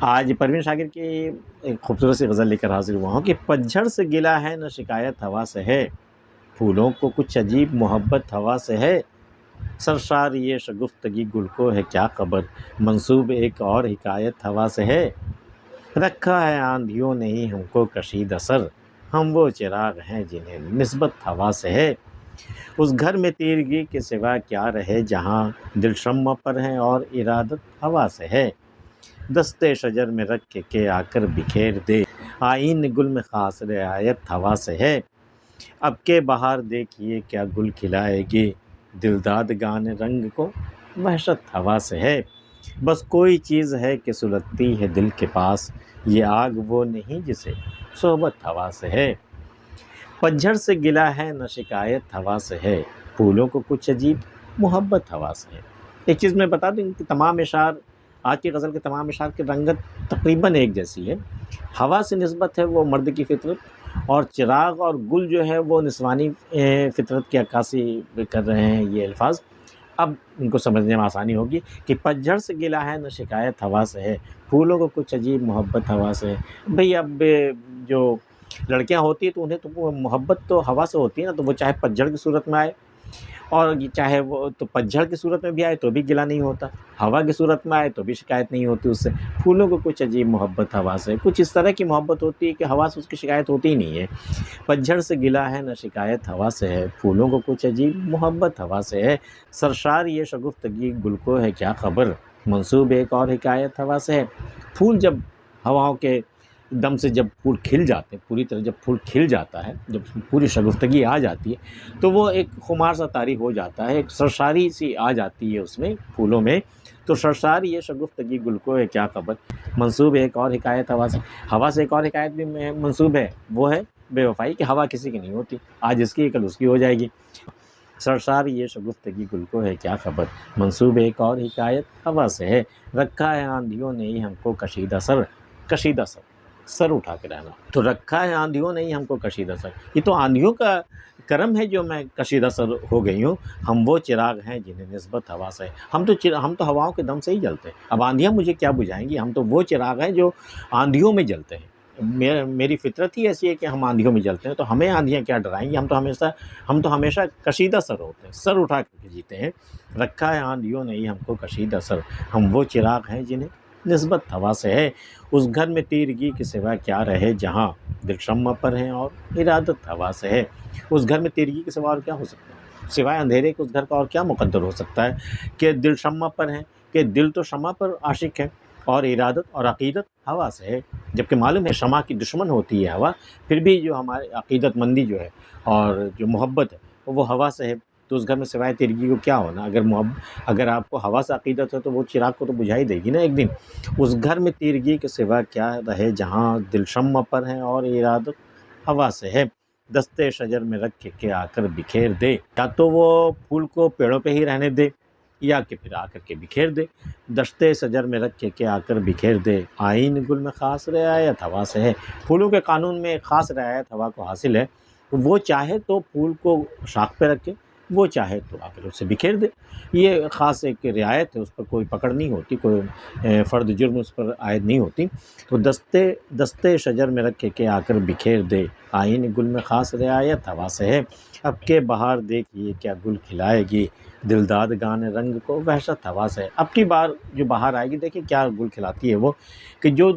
آج پروین شاکر کی ایک خوبصورت سی غزل لے کر حاضر ہوا ہوں کہ پجھڑ سے گلا ہے، نہ شکایت ہوا سے ہے۔ پھولوں کو کچھ عجیب محبت ہوا سے ہے۔ سرشار یہ شگفتگی گل کو ہے کیا خبر منصوب ایک اور حکایت ہوا سے ہے۔ رکھا ہے آندھیوں نے ہی ہم کو کشید اثر۔ ہم وہ چراغ ہیں جنہیں نسبت ہوا سے ہے۔ اس گھر میں تیرگی کے سوا کیا رہے جہاں دل شمع پر ہیں اور ارادت ہوا سے ہے۔ دستے شجر میں رکھ کے کے آ کر بکھیر دے۔ آئین گل میں خاص رعایت ہوا سے ہے۔ اب کے بہار دیکھیے کیا گل کھلائے گی۔ دلداد گان رنگ کو وحشت ہوا سے ہے۔ بس کوئی چیز ہے کہ سلگتی ہے دل کے پاس۔ یہ آگ وہ نہیں جسے صحبت ہوا سے ہے۔ پجھڑ سے گلا ہے نہ شکایت ہوا سے ہے۔ پھولوں کو کچھ عجیب محبت ہوا سے ہے۔ ایک چیز میں بتا دوں کہ تمام اشعار آج کی غزل کے تمام اشعار کی رنگت تقریباً ایک جیسی ہے۔ ہوا سے نسبت ہے وہ مرد کی فطرت اور چراغ اور گل جو ہے وہ نسوانی فطرت کی عکاسی کر رہے ہیں یہ الفاظ۔ اب ان کو سمجھنے میں آسانی ہوگی کہ پجھڑ سے گلا ہے، نہ شکایت ہوا سے ہے۔ پھولوں کو کچھ عجیب محبت ہوا سے ہے۔ بھئی اب جو لڑکیاں ہوتی ہیں تو انہیں تو محبت تو ہوا سے ہوتی ہے نا، تو وہ چاہے پجھڑ کی صورت میں آئے اور چاہے وہ تو پجھڑ کی صورت میں بھی آئے تو بھی گلا نہیں ہوتا، ہوا کی صورت میں آئے تو بھی شکایت نہیں ہوتی اس سے۔ پھولوں کو کچھ عجیب محبت ہوا سے۔ کچھ اس طرح کی محبت ہوتی ہے کہ ہوا سے اس کی شکایت ہوتی ہی نہیں ہے۔ پجھڑ سے گلا ہے، نہ شکایت ہوا سے ہے۔ پھولوں کو کچھ عجیب محبت ہوا سے ہے۔ سرشار یہ شگفتگی، گل کو ہے کیا خبر؟ منصوب ایک اور حکایت ہوا سے ہے۔ پھول جب ہواؤں کے دم سے جب پھول کھل جاتے ہیں، پوری طرح جب پھول کھل جاتا ہے، جب پوری شگفتگی آ جاتی ہے، تو وہ ایک خمار سا طاری ہو جاتا ہے، ایک سرشاری سی آ جاتی ہے اس میں پھولوں میں۔ تو سرشار یہ شگفتگی گل کو ہے، کیا خبر؟ منصوب ایک اور حکایت ہوا سے۔ ہوا سے ایک اور حکایت بھی منصوب ہے، وہ ہے بے وفائی کہ ہوا کسی کی نہیں ہوتی، آج اس کی، کل اس کی ہو جائے گی۔ سرشار یہ شگفتگی گل کو ہے، کیا خبر؟ منصوب ایک اور حکایت ہوا سے ہے۔ رکھا ہے آندھیوں نے ہی ہم کو کشیدہ سر کشیدہ سر۔ سر اٹھا کے رہنا۔ تو رکھا ہے آندھیوں نے ہی ہم کو کشیدہ سر۔ یہ تو آندھیوں کا کرم ہے جو میں کشیدہ سر ہو گئی ہوں۔ ہم وہ چراغ ہیں جنہیں نسبت ہوا سے۔ ہم تو ہم تو ہواؤں کے دم سے ہی جلتے ہیں۔ اب آندھیاں مجھے کیا بجھائیں گی؟ ہم تو وہ چراغ ہیں جو آندھیوں میں جلتے ہیں۔ میری فطرت ہی ایسی ہے کہ ہم آندھیوں میں جلتے ہیں۔ تو ہمیں آندھیاں کیا ڈرائیں گی؟ ہم تو ہمیشہ، ہم تو ہمیشہ کشیدہ سر ہوتے ہیں۔ سر اٹھا کے جیتے ہیں۔ رکھا ہے آندھیوں نے ہی ہم کو کشیدہ سر۔ ہم وہ چراغ ہیں جنہیں نسبت ہوا سے ہے۔ اس گھر میں تیرگی کے سوا کیا رہے جہاں دل شمع پر ہیں اور ارادت ہوا سے ہے۔ اس گھر میں تیرگی کے سوا اور کیا ہو سکتا ہے؟ سوائے اندھیرے کے اس گھر کا اور کیا مقدر ہو سکتا ہے؟ کہ دل شمع پر ہیں، کہ دل تو شمع پر عاشق ہے اور ارادت اور عقیدت ہوا سے ہے۔ جبکہ معلوم ہے شمع کی دشمن ہوتی ہے ہوا، پھر بھی جو ہمارے عقیدت مندی جو ہے اور جو محبت ہے، وہ ہوا سے ہے۔ تو اس گھر میں سوائے تیرگی کو کیا ہونا؟ اگر محب اگر آپ کو ہوا سے عقیدت ہے تو وہ چراغ کو تو بجھا ہی دے گی نا ایک دن۔ اس گھر میں تیرگی کے سوا کیا رہے جہاں دل شمع پر ہیں اور ارادت ہوا سے ہے؟ دستے شجر میں رکھ کے کے آ کر بکھیر دے۔ یا تو وہ پھول کو پیڑوں پہ ہی رہنے دے، یا کہ پھر آ کر کے بکھیر دے۔ دستے شجر میں رکھ کے کے آ کر بکھیر دے۔ آئین گل میں خاص رعایت ہوا سے ہے۔ پھولوں کے قانون میں خاص رعایت ہوا کو حاصل ہے۔ وہ چاہے تو پھول کو شاخ پہ رکھے۔ وہ چاہے تو آ کر اسے بکھیر دے۔ یہ خاص ایک رعایت ہے، اس پر کوئی پکڑ نہیں ہوتی، کوئی فرد جرم اس پر عائد نہیں ہوتی۔ تو دستے دستے شجر میں رکھ کے کہ آ کر بکھیر دے۔ آئین گل میں خاص رعایت ہوا سے ہے۔ اب کے بہار دیکھیے کیا گل کھلائے گی۔ دلداد گان رنگ کو وحشت ہوا سے۔ اب کی بار جو باہر آئے گی، دیکھیں کیا گل کھلاتی ہے وہ، کہ جو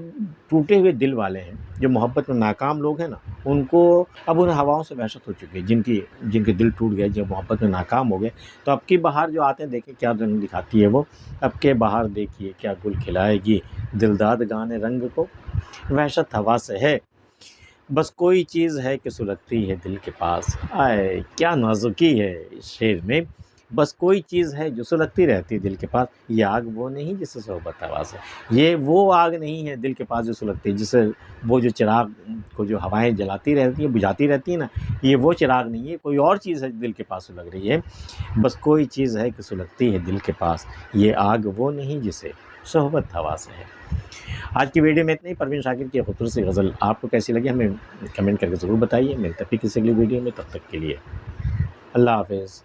ٹوٹے ہوئے دل والے ہیں، جو محبت میں ناکام لوگ ہیں نا، ان کو اب ان ہواؤں سے وحشت ہو چکی ہے۔ جن کی، جن کے دل ٹوٹ گئے جو محبت میں ناکام ہو گئے۔ تو اب کی بہار جو آتے ہیں، دیکھیں کیا رنگ دکھاتی ہے وہ۔ اب کے بہار دیکھیے کیا گل کھلائے گی۔ دلداد گان رنگ کو وحشت ہوا سے ہے۔ بس کوئی چیز ہے کہ سلگتی ہے دل کے پاس۔ آئے، کیا نازکی ہے اس شعر میں۔ بس کوئی چیز ہے جو سلگتی رہتی ہے دل کے پاس، یہ آگ وہ نہیں جس سے صحبت آواز ہے۔ یہ وہ آگ نہیں ہے دل کے پاس جو سلگتی ہے، جسے وہ جو چراغ کو جو ہوائیں جلاتی رہتی ہیں، بجھاتی رہتی ہیں نا، یہ وہ چراغ نہیں ہے۔ کوئی اور چیز ہے دل کے پاس سلگ رہی ہے۔ بس کوئی چیز ہے کہ سلگتی ہے دل کے پاس۔ یہ آگ وہ نہیں جسے صحبت ہوا سے ہے۔ آج کی ویڈیو میں اتنی پروین شاکر کی خوبصورت سی غزل آپ کو کیسی لگی، ہمیں کمنٹ کر کے ضرور بتائیے۔ میرے تفریح کسی اگلی ویڈیو میں، تب تک کے لیے۔ اللہ حافظ۔